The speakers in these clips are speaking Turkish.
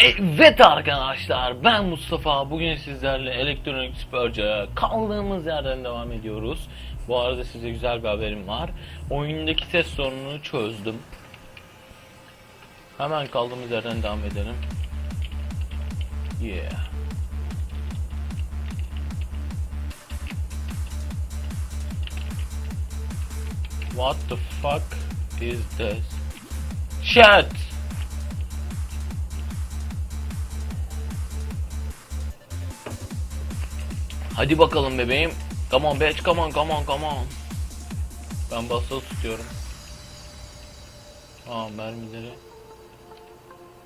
Evet arkadaşlar ben Mustafa bugün sizlerle elektronik süperce kaldığımız yerden devam ediyoruz. Bu arada size güzel bir haberim var. Oyundaki ses sorununu çözdüm. Hemen kaldığımız yerden devam edelim. Yeah. What the fuck is this? Shit! Hadi bakalım bebeğim. Come on bitch, come on, come on, come on. Ben basılı tutuyorum. Aa mermileri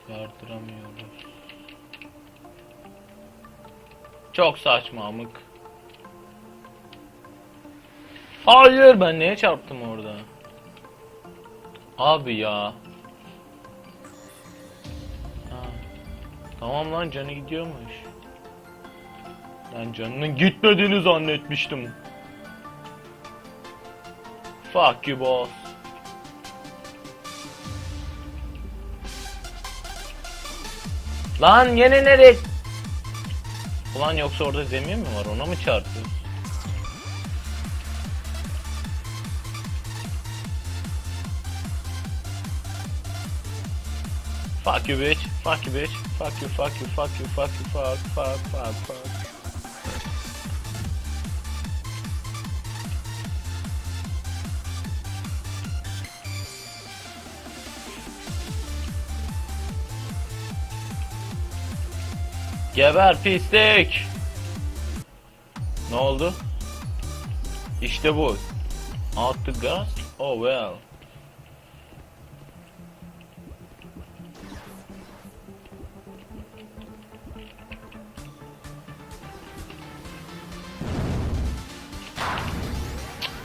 yardıramıyoruz. Çok saçma amık. Hayır ben neye çarptım orada? Abi ya. Tamam lan canı gidiyormuş. Ben canının gitmediğini zannetmiştim. Fuck you boss. Lan yine nereye? Ulan yoksa orada zemin mi var ona mı çarpıyoruz? Fuck you bitch, fuck you bitch, fuck you, fuck you, fuck you, fuck you, fuck, fuck, fuck, fuck. Geber pislik. Ne oldu? İşte bu. The gas? Oh well.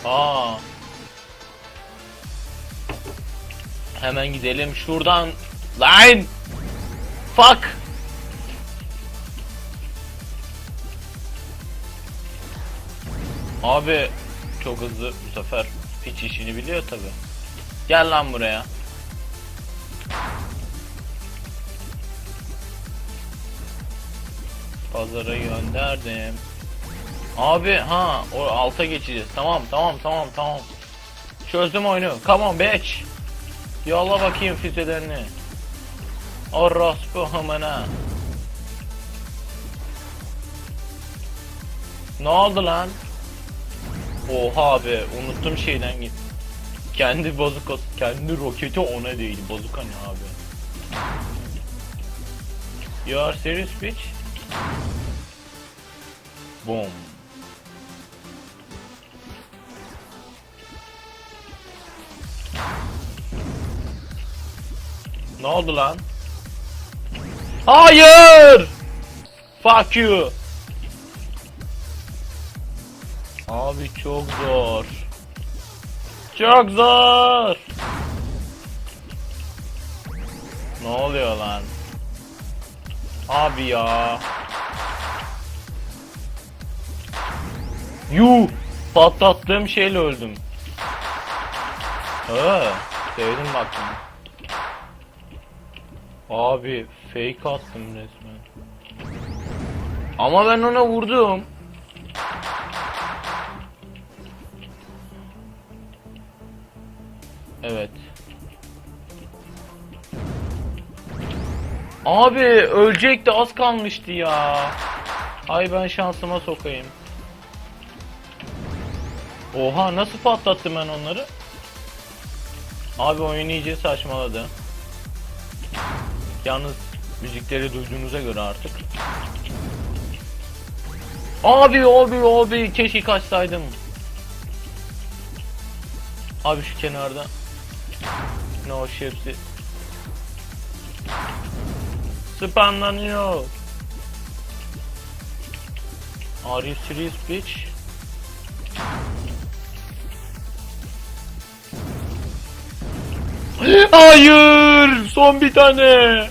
Aa. Hemen gidelim şuradan. Line. Fuck. Abi çok hızlı bu sefer piç işini biliyor tabi. Gel lan buraya. Pazara gönderdim. Abi ha o alta geçeceğiz. Tamam tamam tamam tamam. Çözdüm oyunu. Come on bitch. Yolla bakayım füzelerini. Orospu hamana. Ne oldu lan? Oha abi unuttum şeyden git. Kendi bozuk kendi roketi ona değil bozuk hani abi. You are serious bitch? Boom. Ne oldu lan? Hayır! Fuck you! Abi çok zor. Çok zor. Ne oluyor lan? Abi ya. Yu patlattığım şeyle öldüm. Ha, sevdim bak bunu. Abi fake attım resmen. Ama ben ona vurdum. Evet. Abi ölecekti az kalmıştı ya. Ay ben şansıma sokayım. Oha nasıl patlattım ben onları? Abi oyun iyice saçmaladı. Yalnız müzikleri duyduğunuza göre artık. Abi abi abi keşke kaçsaydım. Abi şu kenarda. No hepsi. Spamlanıyor. Are you serious bitch? Hayır! Son bir tane.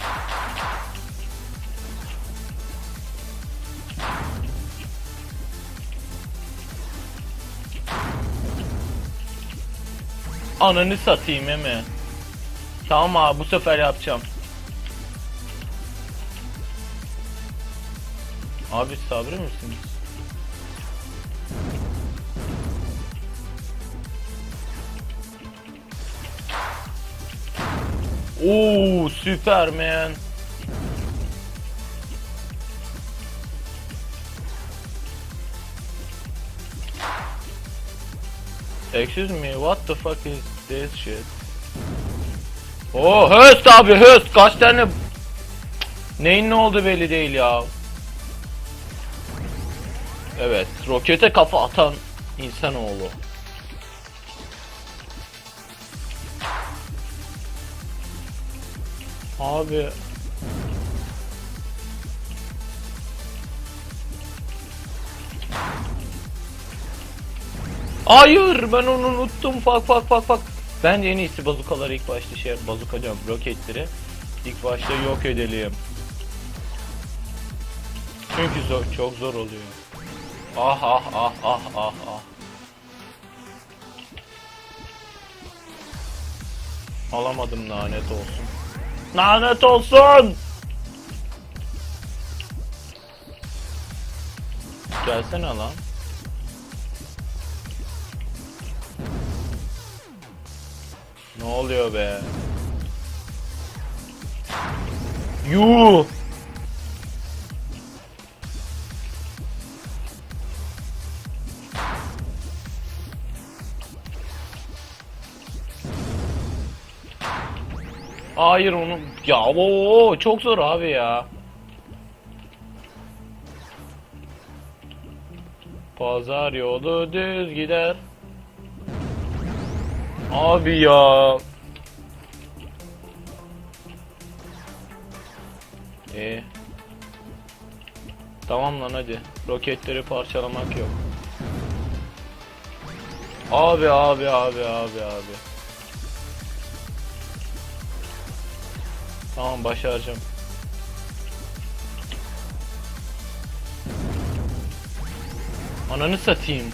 Ananı satayım eme. Tamam abi bu sefer yapacağım. Abi sabır mısınız? Oo Superman. Excuse me, what the fuck is this shit? Oo Höst abi Höst kaç tane Neyin ne oldu belli değil ya. Evet, rokete kafa atan insanoğlu. Abi Hayır ben onu unuttum fak fak fak fak. Ben en iyisi bazukaları ilk başta şey bazuka diyorum roketleri ilk başta yok edelim. Çünkü zor, çok zor oluyor. Ah ah ah ah ah ah. Alamadım lanet olsun. Lanet olsun! Gelsene lan. Ne oluyor be? Yuh! Hayır onu ya o çok zor abi ya. Pazar yolu düz gider. Abi ya. Ee. Tamam lan hadi. Roketleri parçalamak yok. Abi abi abi abi abi. Tamam başaracağım. Ananı satayım.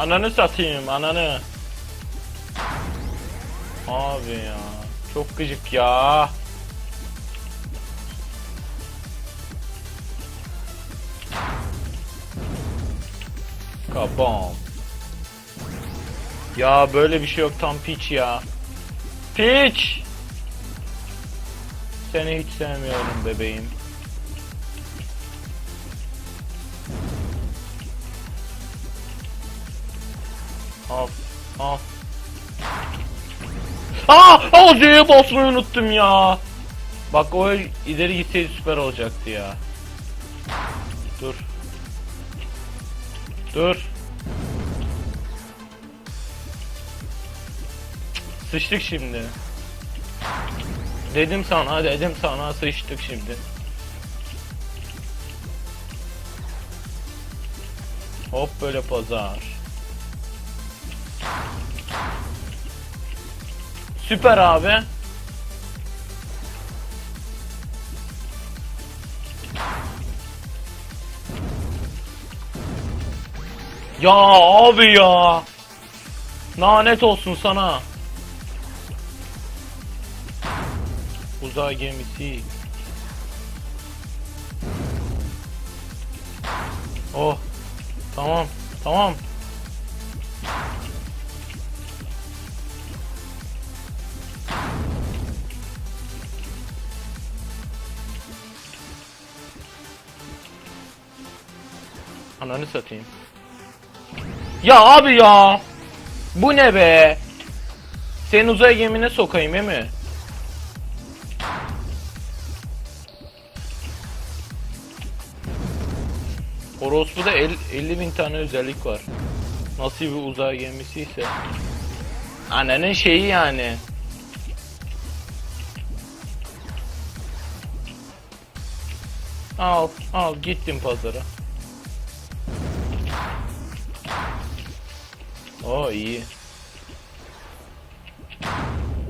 Ananı satayım ananı. Abi ya. Çok gıcık ya. Kabam. Ya böyle bir şey yok tam piç ya. Piç! Seni hiç sevmiyorum bebeğim. Al, al. Aa! Aa C'ye basmayı unuttum ya. Bak o ileri gitseydi süper olacaktı ya. Dur. Dur. Sıçtık şimdi. Dedim sana, dedim sana sıçtık şimdi. Hop böyle pazar. Süper abi. Ya abi ya. Lanet olsun sana. Uzay gemisi. Oh. Tamam. Tamam. Ananı satayım. Ya abi ya. Bu ne be? Senin uzay gemine sokayım değil mi? Orospu'da el, 50 bin tane özellik var. Nasıl bir uzay gemisi ise. Annenin şeyi yani. Al, al gittim pazara. O iyi.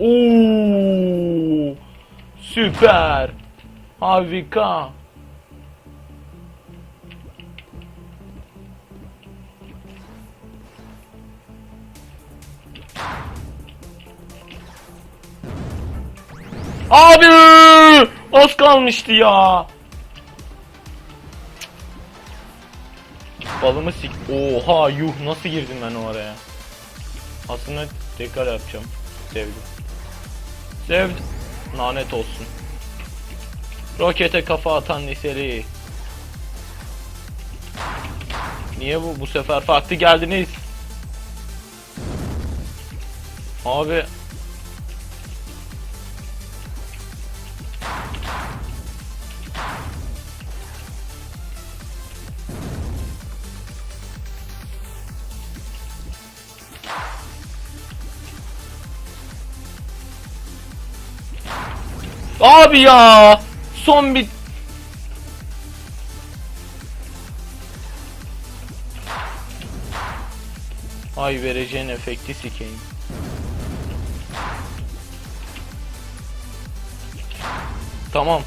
Oo! Süper. Harika. Abi! Az kalmıştı ya. Balımı sik... Oha yuh nasıl girdim ben oraya? Aslında tekrar yapacağım. Sevdim. Sevdim. Lanet olsun. Rokete kafa atan liseli. Niye bu bu sefer farklı geldiniz? Abi Abi ya son bir Ay vereceğin efekti sikeyim. Tamam.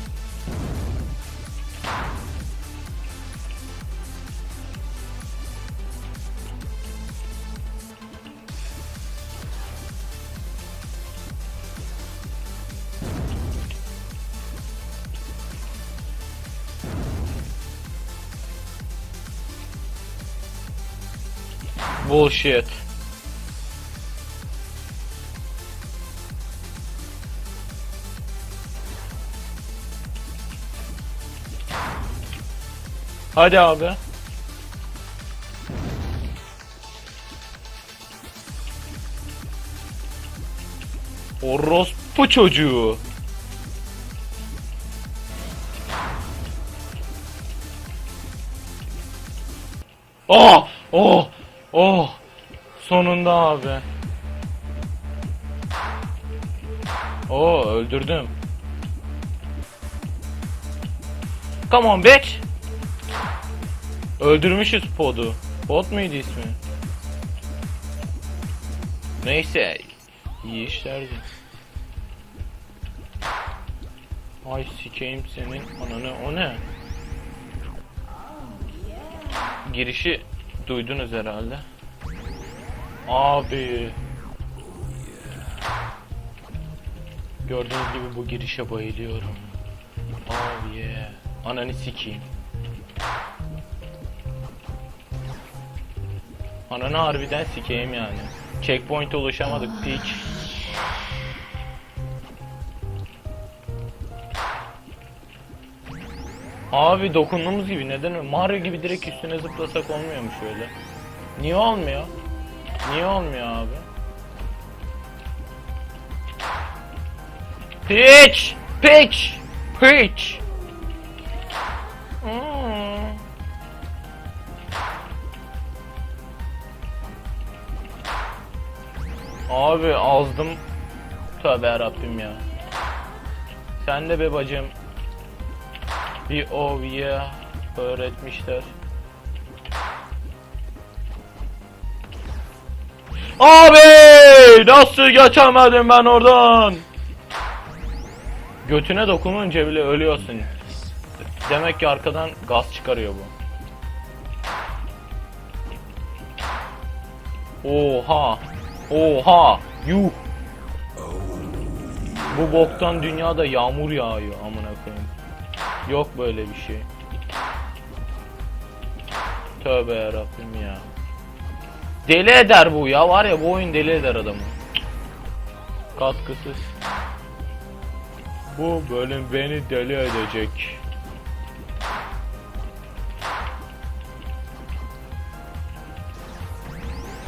Bullshit. Hadi abi. Orospu çocuğu. Oh! Oh! Oh! Sonunda abi. Oo öldürdüm. Come on bitch. Öldürmüşüz Pod'u. Pod muydu ismi? Neyse. İyi işlerdi. Ay sikeyim senin ananı o ne? Girişi duydunuz herhalde. Abi. Gördüğünüz gibi bu girişe bayılıyorum. Abi yeah. Ananı sikeyim. Ananı harbiden sikeyim yani. Checkpoint'e ulaşamadık piç. Abi dokunduğumuz gibi neden Mario gibi direkt üstüne zıplasak olmuyor mu şöyle? Niye olmuyor? Niye olmuyor abi? Piç! Piç! Piç! Hmm. Abi azdım. Tövbe yarabbim ya. Sen de be bacım. Bir ovya öğretmişler. Abi nasıl geçemedim ben oradan? Götüne dokununca bile ölüyorsun. Demek ki arkadan gaz çıkarıyor bu. Oha. Oha. Yuh. Bu boktan dünyada yağmur yağıyor. Yok böyle bir şey. Tövbe yarabbim ya. Deli eder bu ya var ya bu oyun deli eder adamı. Katkısız. Bu bölüm beni deli edecek.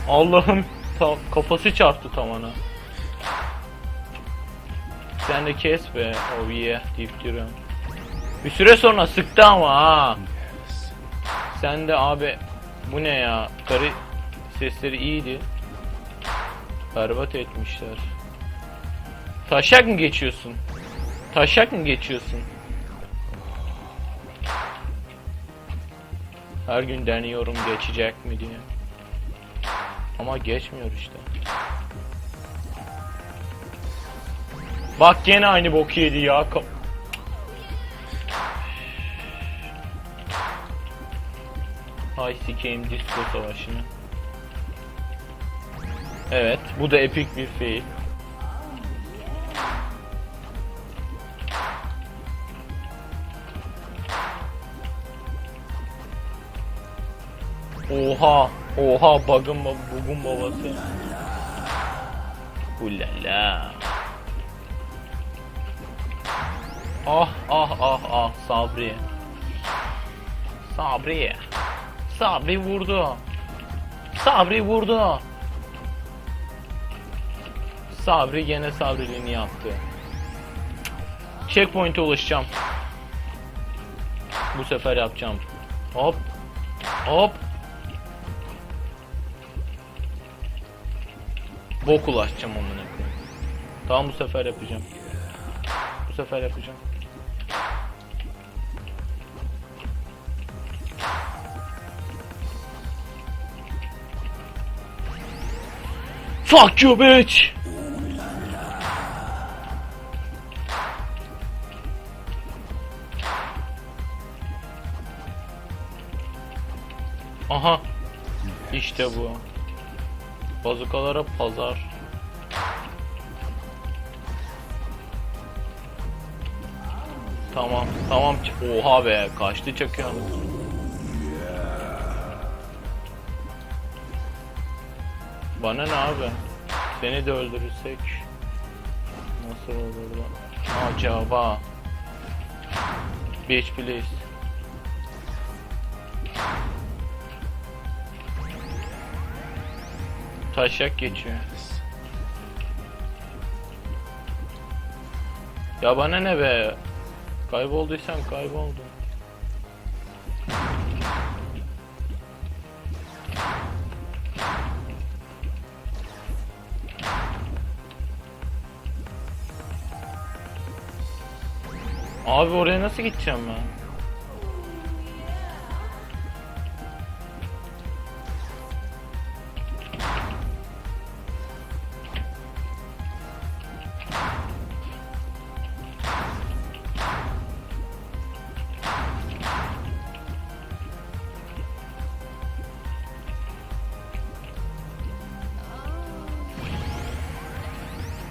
Allah'ım kafası çarptı tavana. Sen de kes be. Oh yeah deyip duruyorum. Bir süre sonra sıktı ama ha. Sen de abi bu ne ya? Karı sesleri iyiydi. Berbat etmişler. Taşak mı geçiyorsun? Taşak mı geçiyorsun? Her gün deniyorum geçecek mi diye. Ama geçmiyor işte. Bak gene aynı boku yedi ya. Hay sikeyim disco savaşını. Evet bu da epik bir fail. Oha, oha bug'ın bug'un babası. Ulala. Ah ah ah ah Sabri. Sabri. Sabri vurdu. Sabri vurdu. Sabri gene sabriliğini yaptı. Checkpoint'e ulaşacağım. Bu sefer yapacağım. Hop. Hop. Bok ulaşacağım koyayım. Tamam bu sefer yapacağım. Bu sefer yapacağım. Fuck you bitch. Aha. İşte bu. Bazukalara pazar. Tamam, tamam. Oha be, kaçtı çakıyor. Bana ne abi? Seni de öldürürsek nasıl olur lan? Acaba? Bitch please. Taşak geçiyor. Ya bana ne be? Kaybolduysan kayboldum. Abi oraya nasıl gideceğim ben?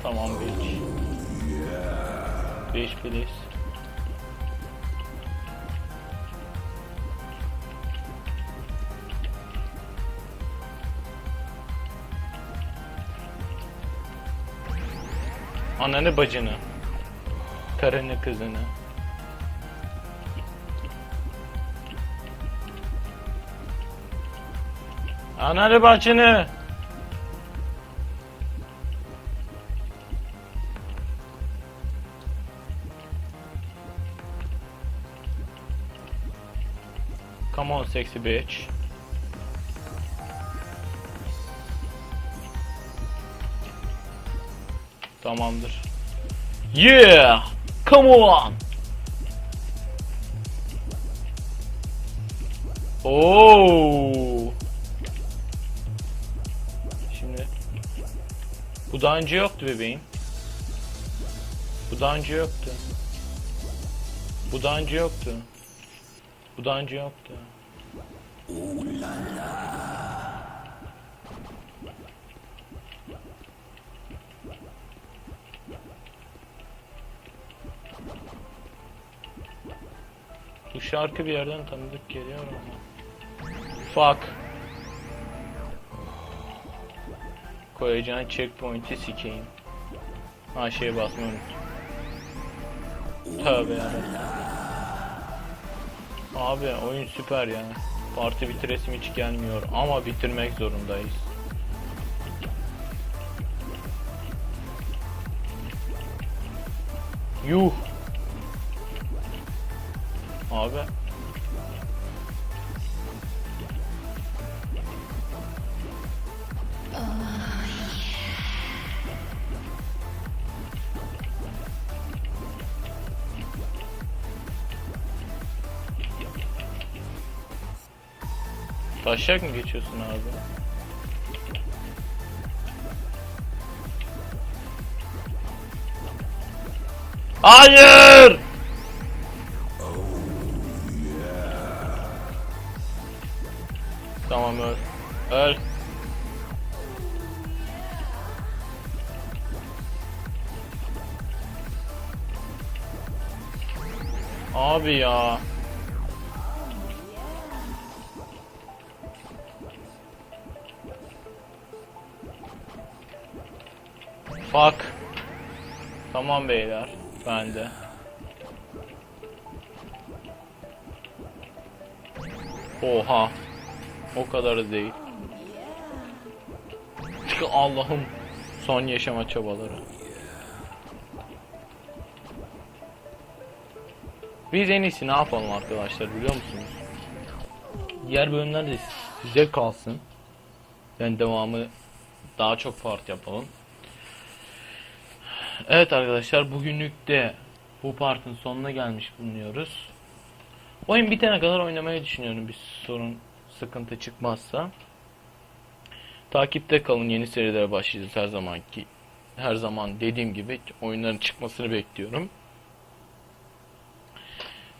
Tamam bitch. Bitch please. Ananı bacını. Karını kızını. Ananı bacını. Come on sexy bitch. Tamamdır. Yeah! Come on! Oo! Şimdi bu daha önce yoktu bebeğim. Bu daha önce yoktu. Bu daha önce yoktu. Bu daha önce yoktu. Bu şarkı bir yerden tanıdık geliyor ama. Fuck. Koyacağın checkpoint'i sikeyim. Ha şeye basmayı unuttum. Tövbe yarabbim. Abi oyun süper ya. Parti bitiresim hiç gelmiyor ama bitirmek zorundayız. Yuh. Abi. Taşak mı geçiyorsun abi? Hayır! Tamam öl. Abi ya. Bak. Tamam beyler. Bende. Oha. O kadar değil. Allah'ım. Son yaşama çabaları. Biz en iyisi ne yapalım arkadaşlar biliyor musunuz? Diğer bölümler de size kalsın. Yani devamı daha çok part yapalım. Evet arkadaşlar bugünlük de bu partın sonuna gelmiş bulunuyoruz. Oyun bitene kadar oynamayı düşünüyorum bir sorun sıkıntı çıkmazsa. Takipte kalın yeni serilere başlayacağız her zamanki her zaman dediğim gibi oyunların çıkmasını bekliyorum.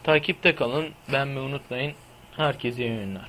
Takipte kalın beğenmeyi unutmayın. Herkese iyi oyunlar.